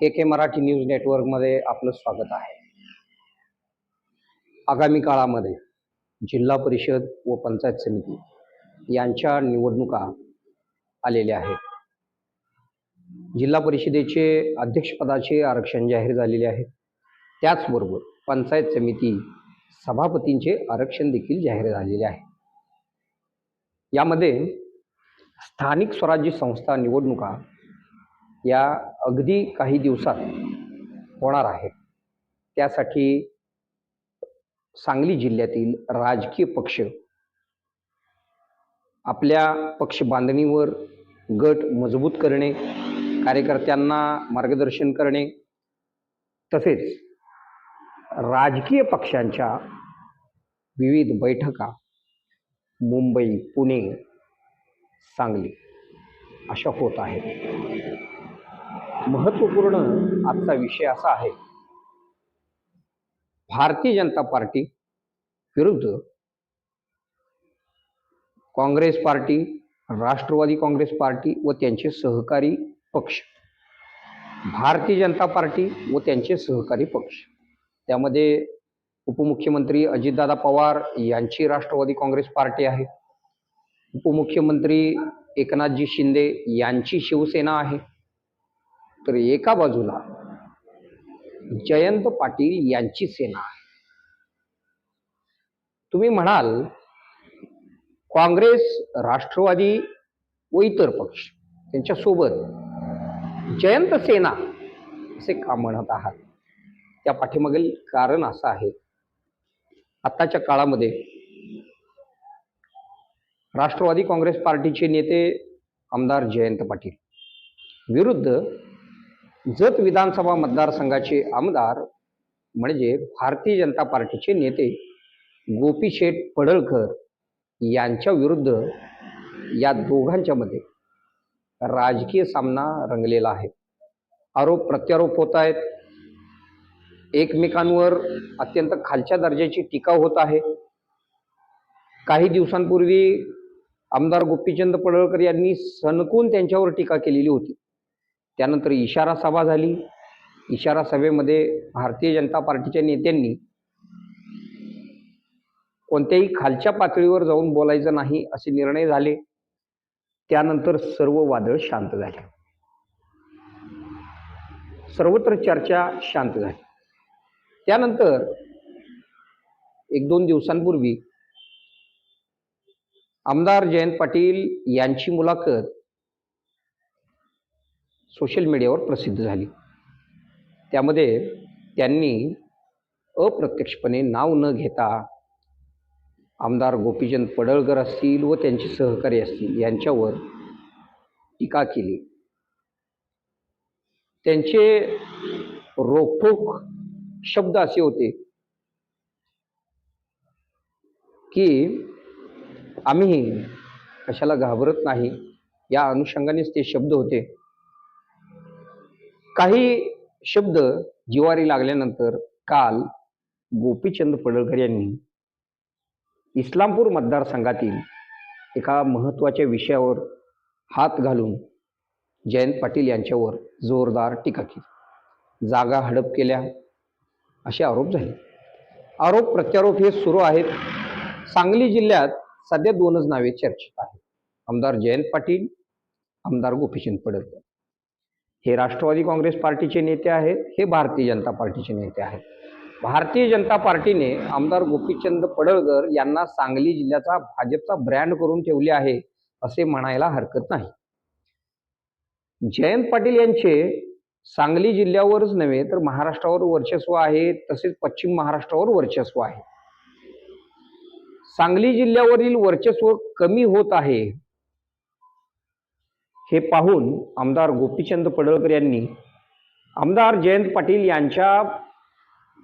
K K Marathi news नेटवर्कमध्ये आपलं स्वागत आहे. आगामी काळामध्ये जिल्हा परिषद व पंचायत समिती यांच्या निवडणुका आलेल्या आहेत. जिल्हा परिषदेचे अध्यक्षपदाचे आरक्षण जाहीर झालेले आहे. त्याचबरोबर पंचायत समिती सभापतींचे आरक्षण देखील जाहीर झालेले आहे. यामध्ये स्थानिक स्वराज्य संस्था निवडणुका या अगदी काही दिवसात होणार आहेत त्यासाठी सांगली जिल्ह्यातील राजकीय पक्ष आपल्या पक्ष बांधणीवर गट मजबूत करणे कार्यकर्त्यांना मार्गदर्शन करणे तसेच राजकीय पक्षांच्या विविध बैठका मुंबई पुणे सांगली अशा होत आहेत. महत्त्वपूर्ण आजचा विषय असा आहे. भारतीय जनता पार्टी विरुद्ध Congress party Rashtravadi Congress party व त्यांचे सहकारी पक्ष. भारतीय जनता पार्टी व त्यांचे सहकारी पक्ष. त्यामध्ये उपमुख्यमंत्री अजितदादा पवार यांची राष्ट्रवादी काँग्रेस पार्टी आहे. उपमुख्यमंत्री एकनाथजी शिंदे यांची शिवसेना आहे. तर एका बाजूला जयंत पाटील यांची सेना आहे. तुम्ही म्हणाल काँग्रेस राष्ट्रवादी व इतर पक्ष त्यांच्यासोबत जयंत सेना असे का म्हणत आहात? त्या पाठीमागील कारण असं आहे. आत्ताच्या काळामध्ये राष्ट्रवादी काँग्रेस पार्टीचे नेते आमदार जयंत पाटील विरुद्ध जत विधानसभा मतदारसंघाचे आमदार म्हणजे भारतीय जनता पार्टीचे नेते गोपीशेठ पडळकर यांच्या विरुद्ध या दोघांच्या मध्ये राजकीय सामना रंगलेला आहे. आरोप प्रत्यारोप होत आहेत. एकमेकांवर अत्यंत खालच्या दर्जाची टीका होत आहे. काही दिवसांपूर्वी आमदार गोपीचंद पडळकर यांनी सनकून त्यांच्यावर टीका केलेली होती. त्यानंतर इशारा सभा झाली. इशारा सभेमध्ये भारतीय जनता पार्टीच्या नेत्यांनी कोणत्याही खालच्या पातळीवर जाऊन बोलायचं नाही असे निर्णय झाले. त्यानंतर सर्व वादळ शांत झाले. सर्वत्र चर्चा शांत झाली. त्यानंतर एक दोन दिवसांपूर्वी आमदार जयंत पाटील यांची मुलाखत सोशल मीडियावर प्रसिद्ध झाली. त्यामध्ये त्यांनी अप्रत्यक्षपणे नाव न घेता आमदार गोपीचंद पडळकर असतील व त्यांचे सहकारी असतील यांच्यावर टीका केली. त्यांचे रोखोक शब्द असे होते की आम्ही कशाला घाबरत नाही या अनुषंगानेच ते शब्द होते. काही शब्द जिवारी लागल्यानंतर काल गोपीचंद पडळकर यांनी इस्लामपूर मतदारसंघातील एका महत्त्वाच्या विषयावर हात घालून जयंत पाटील यांच्यावर जोरदार टीका केली. जागा हडप केल्या. असे आरोप झाले. आरोप प्रत्यारोप हे सुरू आहेत. सांगली जिल्ह्यात सध्या दोनच नावे चर्चेत आहेत. आमदार जयंत पाटील आमदार गोपीचंद पडळकर. हे राष्ट्रवादी काँग्रेस पार्टीचे नेते आहेत हे भारतीय जनता पार्टीचे नेते आहेत. भारतीय जनता पार्टीने आमदार गोपीचंद पडळकर यांना सांगली जिल्ह्याचा भाजपचा ब्रँड करून ठेवले आहे असे म्हणायला हरकत नाही. जयंत पाटील यांचे सांगली जिल्ह्यावरच नव्हे तर महाराष्ट्रावर वर्चस्व आहे तसेच पश्चिम महाराष्ट्रावर वर्चस्व आहे. सांगली जिल्ह्यावरील वर्चस्व कमी होत आहे हे पाहून आमदार गोपीचंद पडळकर यांनी आमदार जयंत पाटील यांच्या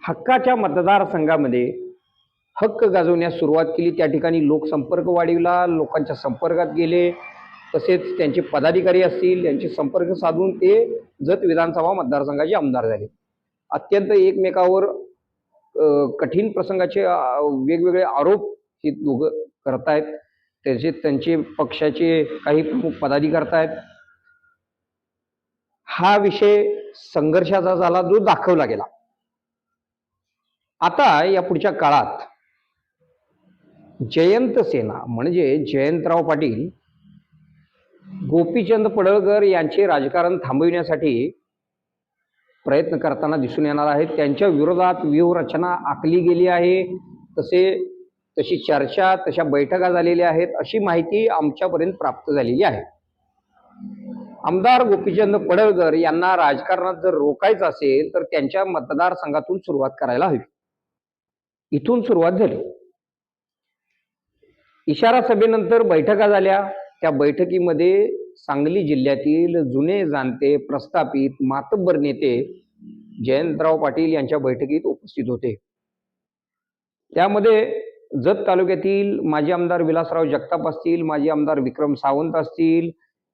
हक्काच्या मतदारसंघामध्ये हक्क गाजवण्यास सुरुवात केली. त्या ठिकाणी लोकसंपर्क वाढविला लोकांच्या संपर्कात गेले. तसेच त्यांचे पदाधिकारी असतील यांचे संपर्क साधून ते जत विधानसभा मतदारसंघाचे आमदार झाले. अत्यंत एकमेकावर कठीण प्रसंगाचे वेगवेगळे आरोप हे दोघं करतायत. त्याचे त्यांचे पक्षाचे काही प्रमुख पदाधिकारी करतायत हा विषय संघर्षाचा झाला जो दाखवला गेला. आता या पुढच्या काळात जयंत सेना म्हणजे जयंतराव पाटील गोपीचंद पडळकर यांचे राजकारण थांबविण्यासाठी प्रयत्न करताना दिसून येणार आहेत. त्यांच्या विरोधात व्यूहरचना आखली गेली आहे. तसे तशी चर्चा तशा बैठका झालेल्या आहेत अशी माहिती आमच्यापर्यंत प्राप्त झालेली आहे. आमदार गोपीचंद पडळकर यांना राजकारणात जर रोखायचं असेल तर त्यांच्या मतदारसंघातून सुरुवात करायला हवी. इथून सुरुवात झाली. इशारा सभेनंतर बैठका झाल्या. त्या बैठकीमध्ये सांगली जिल्ह्यातील जुने जाणते प्रस्थापित मातब्बर नेते जयंतराव पाटील यांच्या बैठकीत उपस्थित होते. त्यामध्ये जत तालुक्यातील माजी आमदार विलासराव जगताप असतील माजी आमदार विक्रम सावंत असतील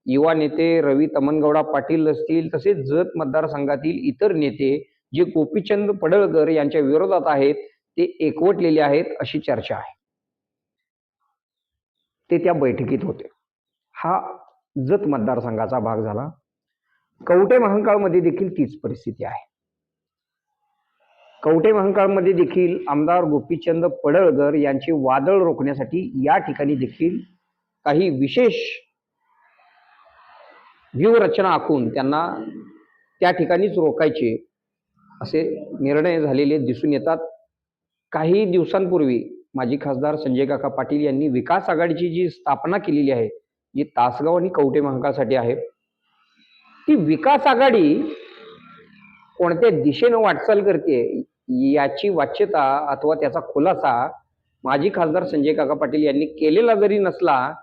युवा नेते रवी तमनगौडा पाटील असतील तसेच जत मतदारसंघातील इतर नेते जे गोपीचंद पडळकर यांच्या विरोधात आहेत ते एकवटलेले आहेत अशी चर्चा आहे. ते त्या बैठकीत होते. हा जत मतदारसंघाचा भाग झाला. कवटे महांकाळमध्ये देखील तीच परिस्थिती आहे. कवठे महांकाळमध्ये देखील आमदार गोपीचंद पडळकर यांचे वादळ रोखण्यासाठी या ठिकाणी देखील काही विशेष व्यूहरचना आखून त्यांना त्या ठिकाणीच रोखायचे असे निर्णय झालेले दिसून येतात. काही दिवसांपूर्वी माजी खासदार संजय काका पाटील यांनी विकास आघाडीची जी स्थापना केलेली आहे जी तासगाव आणि कवठे महांकाळसाठी आहे ती विकास आघाडी कोणत्या दिशेनं वाटचाल करते याची वाच्यता अथवा त्याचा खुलासा माजी खासदार संजय काका पाटील यांनी केलेला जरी नसला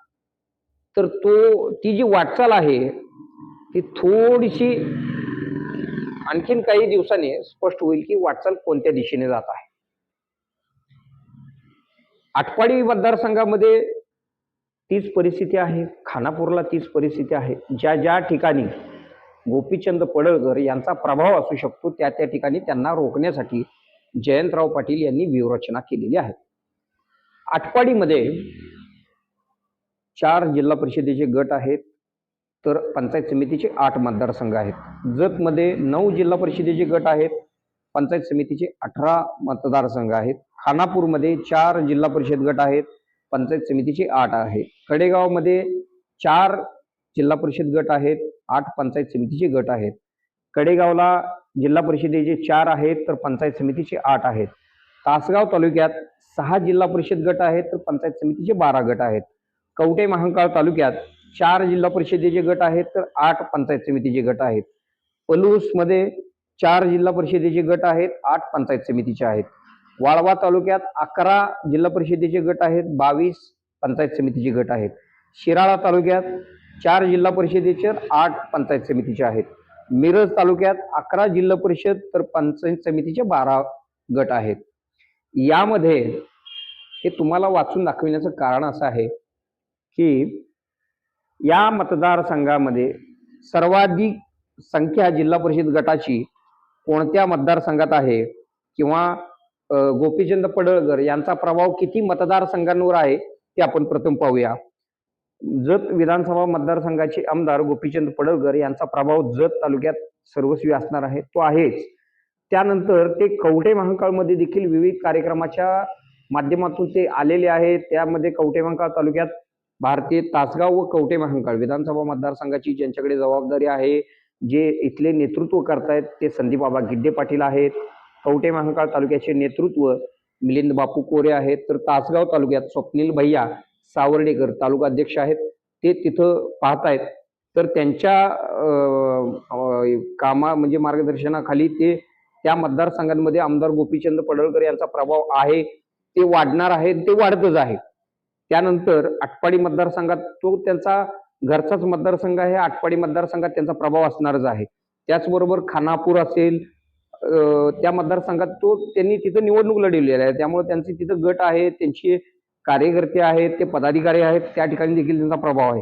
तर तो ती जी वाटचाल आहे ती थोडीशी आणखीन काही दिवसाने स्पष्ट होईल की वाटचाल कोणत्या दिशेने जात आहे. आटपाडी मतदारसंघामध्ये तीच परिस्थिती आहे खानापूरला तीच परिस्थिती आहे. ज्या ज्या ठिकाणी गोपीचंद पडळकर यांचा प्रभाव असू शकतो. त्या त्या ठिकाणी त्यांना रोखण्यासाठी जयंतराव पाटील यांनी व्यूहरचना केलेली आहे. आटपाडीमध्ये चार जिल्हा परिषदेचे गट आहेत. तर पंचायत समितीचे आठ मतदारसंघ आहेत. जतमध्ये नऊ जिल्हा परिषदेचे गट आहेत. पंचायत समितीचे अठरा मतदारसंघ आहेत. खानापूरमध्ये चार जिल्हा परिषद गट आहेत. पंचायत समितीचे आठ आहेत. कडेगावमध्ये चार जिल्हा परिषद गट आहेत आठ पंचायत समितीचे गट आहेत. कडेगावला जिल्हा परिषदेचे चार आहेत तर पंचायत समितीचे आठ आहेत. तासगाव तालुक्यात सहा जिल्हा परिषद गट आहेत तर पंचायत समितीचे बारा गट आहेत. कवटे महांकाळ तालुक्यात चार जिल्हा परिषदेचे गट आहेत तर आठ पंचायत समितीचे गट आहेत. पलूसमध्ये चार जिल्हा परिषदेचे गट आहेत आठ पंचायत समितीचे आहेत. वाळवा तालुक्यात अकरा जिल्हा परिषदेचे गट आहेत बावीस पंचायत समितीचे गट आहेत. शिराळा तालुक्यात चार जिल्हा परिषदेचे आठ पंचायत समितीचे आहेत. मिरज तालुक्यात अकरा जिल्हा परिषद तर पंचायत समितीचे बारा गट आहेत. यामध्ये हे तुम्हाला वाचून दाखविण्याचं कारण असं आहे की या मतदारसंघामध्ये सर्वाधिक संख्या जिल्हा परिषद गटाची कोणत्या मतदारसंघात आहे किंवा गोपीचंद पडळकर यांचा प्रभाव किती मतदारसंघांवर आहे ते आपण प्रथम पाहूया. जत विधानसभा मतदारसंघाचे आमदार गोपीचंद पडळकर यांचा प्रभाव जत तालुक्यात सर्वस्वी असणार आहे तो आहेच. त्यानंतर ते कवठे महांकाळमध्ये देखील विविध कार्यक्रमाच्या माध्यमातून ते आलेले आहेत. त्यामध्ये कवठे महांकाळ तालुक्यात भारतीय तासगाव व कवठे महांकाळ विधानसभा मतदारसंघाची ज्यांच्याकडे जबाबदारी आहे जे इथले नेतृत्व करतायत ते संदीपबाबा गिड्डे पाटील आहेत. कवठे महांकाळ तालुक्याचे नेतृत्व मिलिंद बापू कोरे आहेत. तर तासगाव तालुक्यात स्वप्नील भैया सावर्डेकर तालुका अध्यक्ष आहेत. ते तिथं पाहतायत. तर त्यांच्या कामा म्हणजे मार्गदर्शनाखाली ते त्या मतदारसंघांमध्ये आमदार गोपीचंद पडळकर यांचा प्रभाव आहे. ते वाढणार आहे ते वाढतच आहे. त्यानंतर आटपाडी मतदारसंघात तो त्यांचा घरचाच मतदारसंघ आहे. आटपाडी मतदारसंघात त्यांचा प्रभाव असणारच आहे. त्याचबरोबर खानापूर असेल त्या मतदारसंघात तो त्यांनी तिथं निवडणूक लढवलेली आहे. त्यामुळे त्यांचे तिथं गट आहे त्यांची कार्यकर्ते आहेत ते पदाधिकारी आहेत त्या ठिकाणी देखील त्यांचा प्रभाव आहे.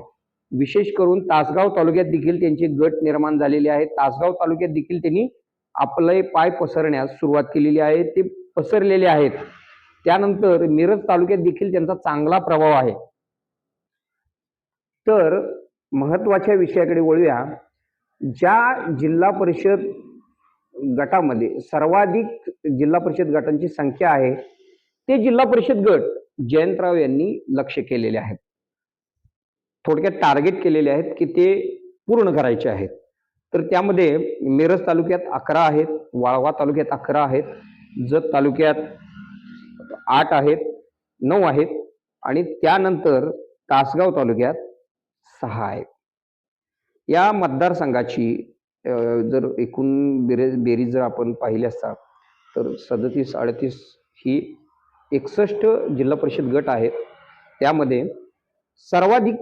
विशेष करून तासगाव तालुक्यात देखील त्यांचे गट निर्माण झालेले आहेत. तासगाव तालुक्यात देखील त्यांनी आपले पाय पसरण्यास सुरुवात केलेली आहे. ते पसरलेले आहेत. त्यानंतर मिरज तालुक्यात देखील त्यांचा चांगला प्रभाव आहे. तर महत्त्वाच्या विषयाकडे वळूया. ज्या जिल्हा परिषद गटामध्ये सर्वाधिक जिल्हा परिषद गटांची संख्या आहे ते जिल्हा परिषद गट जयंतराव यांनी लक्ष केलेले आहेत. थोडक्यात टार्गेट केलेले आहेत की ते पूर्ण करायचे आहेत. तर त्यामध्ये मिरज तालुक्यात अकरा आहेत वाळवा तालुक्यात अकरा आहेत जत तालुक्यात आठ आहेत नऊ आहेत आणि त्यानंतर तासगाव तालुक्यात सहा आहेत. या मतदारसंघाची जर एकूण बेरे बेरीज जर आपण पाहिली असता तर सदतीस अडतीस ही एकसष्ट जिल्हा परिषद गट आहेत. त्यामध्ये सर्वाधिक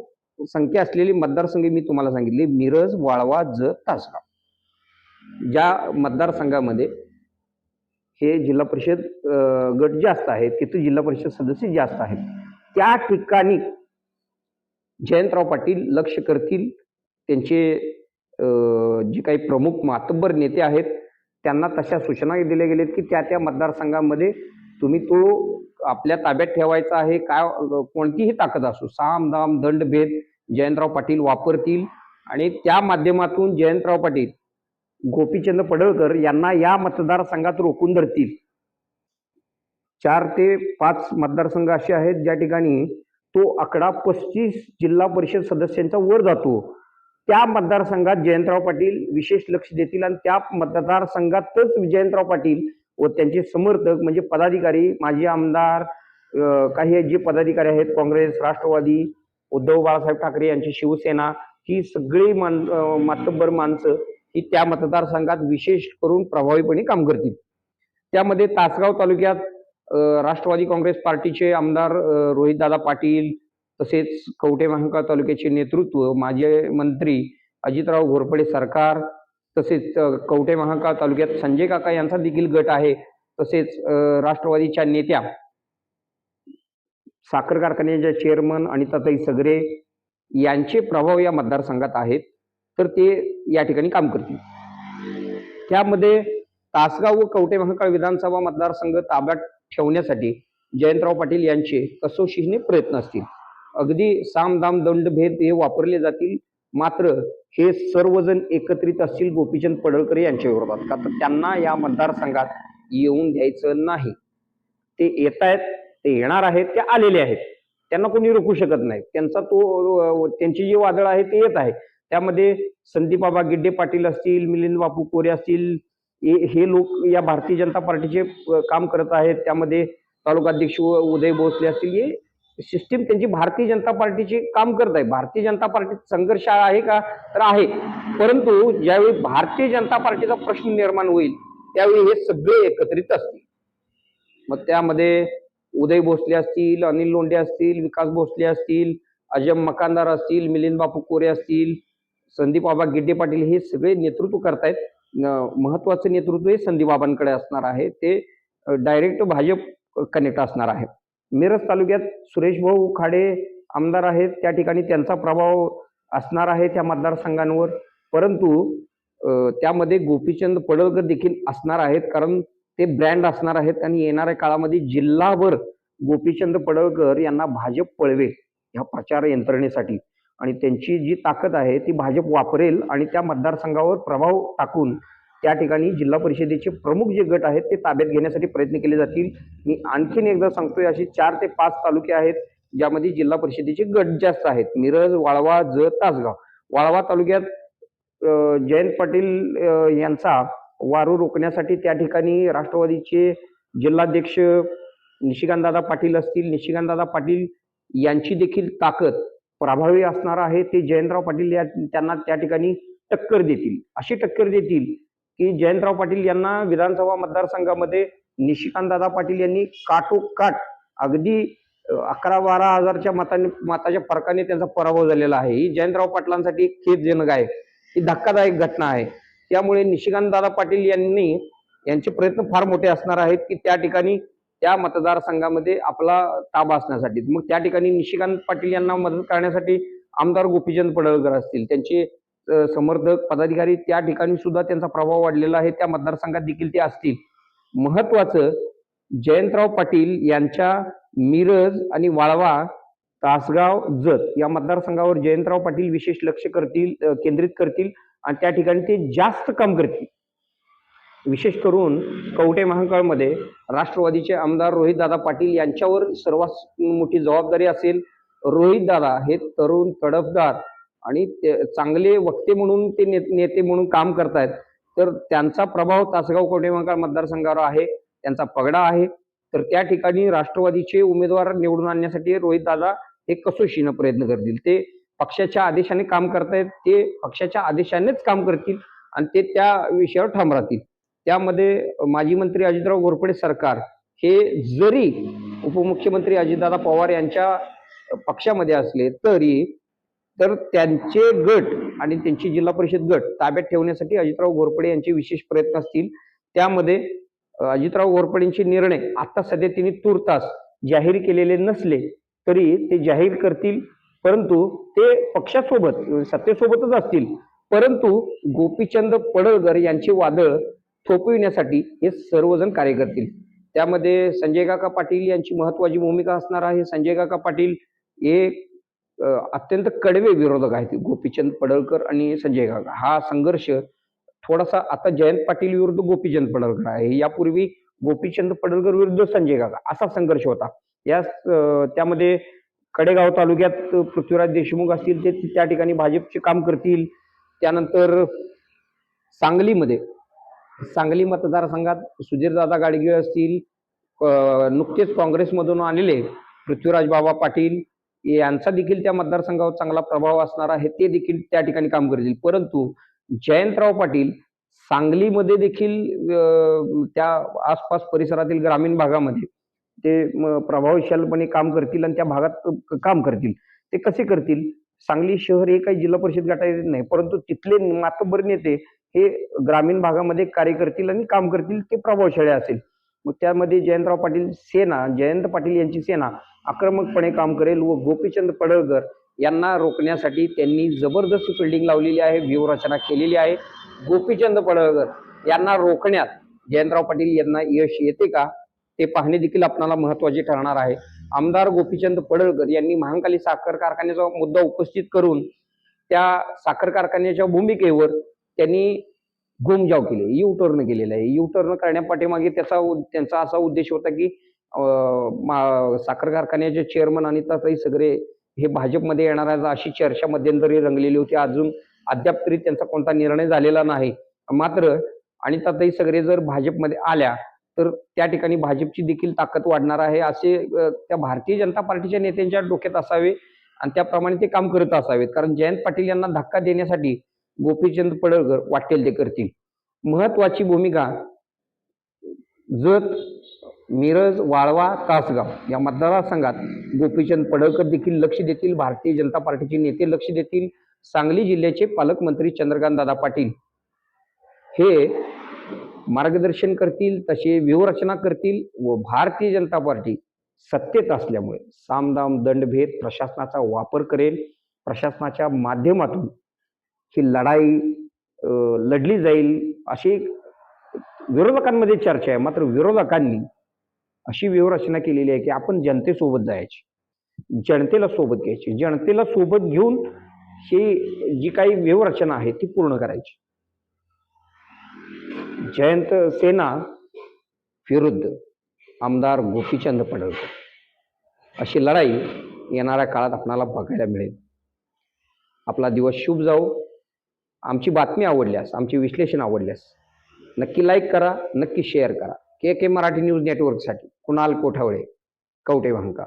संख्या असलेली मतदारसंघ मी तुम्हाला सांगितली. मिरज वाळवा ज तासगाव. ज्या मतदारसंघामध्ये हे जिल्हा परिषद गट जास्त आहेत तिथे जिल्हा परिषद सदस्य जास्त आहेत. त्या ठिकाणी जयंतराव पाटील लक्ष करतील. त्यांचे जे काही प्रमुख मातब्बर नेते आहेत त्यांना तशा सूचना दिल्या गेल्यात की त्या त्या मतदारसंघामध्ये तुम्ही तो आपल्या ताब्यात ठेवायचा आहे काय कोणतीही ताकद असो साम दाम दंडभेद जयंतराव पाटील वापरतील. आणि त्या माध्यमातून जयंतराव पाटील गोपीचंद पडळकर यांना या मतदारसंघात रोखून धरतील. चार ते पाच मतदारसंघ असे आहेत ज्या ठिकाणी तो आकडा पस्तीस जिल्हा परिषद सदस्यांचा वर जातो. त्या मतदारसंघात जयंतराव पाटील विशेष लक्ष देतील आणि त्या मतदारसंघातच जयंतराव पाटील व त्यांचे समर्थक म्हणजे पदाधिकारी माजी आमदार काही जे पदाधिकारी आहेत काँग्रेस राष्ट्रवादी उद्धव बाळासाहेब ठाकरे यांची शिवसेना ही सगळी मान मातब्बर माणसं ही त्या मतदारसंघात विशेष करून प्रभावीपणे काम करतील. त्यामध्ये तासगाव तालुक्यात राष्ट्रवादी काँग्रेस पार्टीचे आमदार रोहितदादा पाटील तसेच कवठे महांकाळ तालुक्याचे नेतृत्व माजी मंत्री अजितराव घोरपडे सरकार तसेच अं, कवठे तालुक्यात संजय काका यांचा देखील गट आहे. तसेच राष्ट्रवादीच्या नेत्या साखर कारखान्याच्या चेअरमन आणि अनिताताई सगरे यांचे प्रभाव या मतदारसंघात आहेत. तर ते या ठिकाणी काम करतील. त्यामध्ये तासगाव व कवठे महाकाळ विधानसभा मतदारसंघ ताब्यात ठेवण्यासाठी जयंतराव पाटील यांचे कसोशीने प्रयत्न असतील. अगदी सामदाम दंडभेद हे वापरले जातील. मात्र हे सर्वजण एकत्रित असतील गोपीचंद पडळकर यांच्या विरोधात. का तर त्यांना या मतदारसंघात येऊन द्यायचं नाही. ते येत आहेत ते येणार आहेत ते आलेले आहेत. त्यांना कोणी रोखू शकत नाही. त्यांचा तो त्यांची जी वादळ आहे ते येत आहे. त्यामध्ये संदीप बाबा गिड्डे पाटील असतील मिलिंद बापू कोरे असतील हे हे लोक या भारतीय जनता पार्टीचे काम करत आहेत. त्यामध्ये तालुकाध्यक्ष उदय भोसले असतील हे सिस्टीम त्यांची भारतीय जनता पार्टीचे काम करत आहे. भारतीय जनता पार्टीत संघर्ष आहे का? तर आहे. परंतु ज्यावेळी भारतीय जनता पार्टीचा प्रश्न निर्माण होईल त्यावेळी हे सगळे एकत्रित असतील. मग त्यामध्ये उदय भोसले असतील अनिल लोंढे असतील विकास भोसले असतील अजम मकानदार असतील मिलिंद बापू कोरे असतील संदीप बाबा गिड्डे पाटील हे सगळे नेतृत्व करतायत. महत्वाचं नेतृत्व हे संदीप बाबांकडे असणार आहे. ते डायरेक्ट भाजप कनेक्ट असणार आहे. मिरज तालुक्यात सुरेश भाऊ खाडे आमदार आहेत. त्या ठिकाणी त्यांचा प्रभाव असणार आहे त्या मतदारसंघांवर. परंतु त्यामध्ये गोपीचंद पडळकर देखील असणार आहेत. कारण ते ब्रँड असणार आहेत आणि येणाऱ्या काळामध्ये जिल्हाभर गोपीचंद पडळकर यांना भाजप पळवेल ह्या प्रचार यंत्रणेसाठी. आणि त्यांची जी ताकद आहे ती भाजप वापरेल आणि त्या मतदारसंघावर प्रभाव टाकून त्या ठिकाणी जिल्हा परिषदेचे प्रमुख जे गट आहेत ते ताब्यात घेण्यासाठी प्रयत्न केले जातील. मी आणखीन एकदा सांगतोय असे चार ते पाच तालुके आहेत ज्यामध्ये जिल्हा परिषदेचे गट जास्त आहेत. मिरज वाळवा जत तासगाव. वाळवा तालुक्यात जयंत पाटील यांचा वारू रोखण्यासाठी त्या ठिकाणी राष्ट्रवादीचे जिल्हाध्यक्ष निशिकांतदादा पाटील असतील. निशिकांतदादा पाटील यांची देखील ताकद प्रभावी असणार आहे. ते जयंतराव पाटील या त्यांना त्या ठिकाणी टक्कर देतील. अशी टक्कर देतील. की जयंतराव पाटील यांना विधानसभा मतदारसंघामध्ये निशिकांतदादा पाटील यांनी काटोकाट अगदी अकरा बारा हजारच्या मताने मताच्या फरकाने त्यांचा पराभव झालेला आहे. ही जयंतराव पाटलांसाठी एक खेदजनक आहे. ही धक्कादायक घटना आहे. त्यामुळे निशिकांतदादा पाटील यांनी यांचे प्रयत्न फार मोठे असणार आहेत की त्या ठिकाणी त्या मतदारसंघामध्ये आपला ताबा असण्यासाठी. मग त्या ठिकाणी निशिकांत पाटील यांना मदत करण्यासाठी आमदार गोपीचंद पडळकर असतील. त्यांचे समर्थक पदाधिकारी त्या ठिकाणी सुद्धा त्यांचा प्रभाव वाढलेला आहे. त्या मतदारसंघात देखील ते असतील. महत्वाचं जयंतराव पाटील यांच्या मिरज आणि वाळवा तासगाव जत या मतदारसंघावर जयंतराव पाटील विशेष लक्ष करतील केंद्रित करतील आणि त्या ठिकाणी ते जास्त काम करतील. विशेष करून कवटे महाकाळमध्ये राष्ट्रवादीचे आमदार रोहितदादा पाटील यांच्यावर सर्वात मोठी जबाबदारी असेल रोहितदादा. हे तरुण तडफदार आणि ते- चांगले वक्ते म्हणून ते नेते म्हणून काम करतायत. तर त्यांचा प्रभाव तासगाव कवठे मतदारसंघावर आहे त्यांचा पगडा आहे. तर त्या ठिकाणी राष्ट्रवादीचे उमेदवार निवडून आणण्यासाठी रोहित दादा हे कसोशीनं प्रयत्न करतील. ते पक्षाच्या आदेशाने काम करतायत ते पक्षाच्या आदेशानेच काम करतील आणि ते त्या विषयावर ठाम राहतील. त्यामध्ये माजी मंत्री अजितराव घोरपडे सरकार हे जरी उपमुख्यमंत्री अजितदादा पवार यांच्या पक्षामध्ये असले तरी तर त्यांचे गट आणि त्यांची जिल्हा परिषद गट ताब्यात ठेवण्यासाठी अजितराव घोरपडे यांचे विशेष प्रयत्न असतील. त्यामध्ये अजितराव घोरपडेंचे निर्णय आता सध्या त्यांनी तूर्तास जाहीर केलेले नसले तरी ते जाहीर करतील. परंतु ते पक्षासोबत सत्तेसोबतच असतील. परंतु गोपीचंद पडळकर यांचे वादळ थोपविण्यासाठी हे सर्वजण कार्य करतील. त्यामध्ये संजय काका पाटील यांची महत्वाची भूमिका असणार आहे. संजय काका पाटील हे अत्यंत कडवे विरोधक आहेत गोपीचंद पडळकर आणि संजय काका हा संघर्ष थोडासा आता जयंत पाटील विरुद्ध गोपीचंद पडळकर आहे. यापूर्वी गोपीचंद पडळकर विरुद्ध संजय काका असा संघर्ष होता. या त्यामध्ये कडेगाव तालुक्यात पृथ्वीराज देशमुख असतील ते त्या ठिकाणी भाजपचे काम करतील. त्यानंतर सांगलीमध्ये सांगली मतदारसंघात सुधीरदादा गाडगीळ असतील. नुकतेच काँग्रेसमधून आलेले पृथ्वीराज बाबा पाटील. यांचा देखील त्या मतदारसंघावर चांगला प्रभाव असणार आहे ते देखील त्या ठिकाणी काम करतील. परंतु जयंतराव पाटील सांगलीमध्ये देखील त्या आसपास परिसरातील ग्रामीण भागामध्ये ते म, प्रभावशालीपणे काम करतील आणि त्या भागात काम करतील. ते कसे करतील? सांगली शहर हे काही जिल्हा परिषद गटाचे नाही परंतु तिथले मातबर नेते हे ग्रामीण भागामध्ये कार्य करतील आणि काम करतील ते प्रभावशाली असेल. मग त्यामध्ये जयंतराव पाटील सेना जयंत पाटील यांची सेना आक्रमकपणे काम करेल व गोपीचंद पडळकर यांना रोखण्यासाठी त्यांनी जबरदस्त फिल्डिंग लावलेली आहे व्यूहरचना केलेली आहे. गोपीचंद पडळकर यांना रोखण्यात जयंतराव पाटील यांना यश येते का? ते पाहणे देखील आपणाला महत्त्वाचे ठरणार आहे. आमदार गोपीचंद पडळकर यांनी महांकाली साखर कारखान्याचा मुद्दा उपस्थित करून त्या साखर कारखान्याच्या भूमिकेवर त्यांनी घुमजाव केले. यू टर्न केलेला आहे. यू टर्न करण्यापाठीमागे त्याचा त्यांचा असा उद्देश होता की साखर कारखान्याचे चेअरमन अनिताताई सगळे हे भाजपमध्ये येणार आहेत. अशी चर्चा मध्यंतरी रंगलेली होती. अजून अद्याप तरी त्यांचा कोणता निर्णय झालेला नाही. मात्र अनिताताई सगळे जर भाजपमध्ये आल्या तर त्या ठिकाणी भाजपची देखील ताकद वाढणार आहे असे त्या भारतीय जनता पार्टीच्या नेत्यांच्या डोक्यात असावे आणि त्याप्रमाणे ते काम करत असावेत. कारण जयंत पाटील यांना धक्का देण्यासाठी गोपीचंद पडळकर वाटेल ते करतील. महत्वाची भूमिका जत मिरज वाळवा तासगाव या मतदारसंघात गोपीचंद पडळकर देखील लक्ष देतील. भारतीय जनता पार्टीचे नेते लक्ष देतील. सांगली जिल्ह्याचे पालकमंत्री चंद्रकांत दादा पाटील हे मार्गदर्शन करतील तसे व्यूहरचना करतील व भारतीय जनता पार्टी सत्तेत असल्यामुळे सामदाम दंडभेद प्रशासनाचा वापर करेल. प्रशासनाच्या माध्यमातून ही लढाई लढली जाईल अशी विरोधकांमध्ये चर्चा आहे. मात्र विरोधकांनी अशी व्यूहरचना केलेली आहे की आपण जनतेसोबत जायची. जनतेला सोबत घ्यायची. जनतेला सोबत घेऊन ही जी काही व्यूहरचना आहे ती पूर्ण करायची. जयंत सेना विरुद्ध आमदार गोपीचंद पडळकर अशी लढाई येणाऱ्या काळात आपणाला बघायला मिळेल. आपला दिवस शुभ जाऊ आमची बातमी आवडल्यास आमचे विश्लेषण आवडल्यास नक्की लाईक करा नक्की शेअर करा. के के मराठी न्यूज नेटवर्कसाठी कुणाल कोठावळे कवटे भांका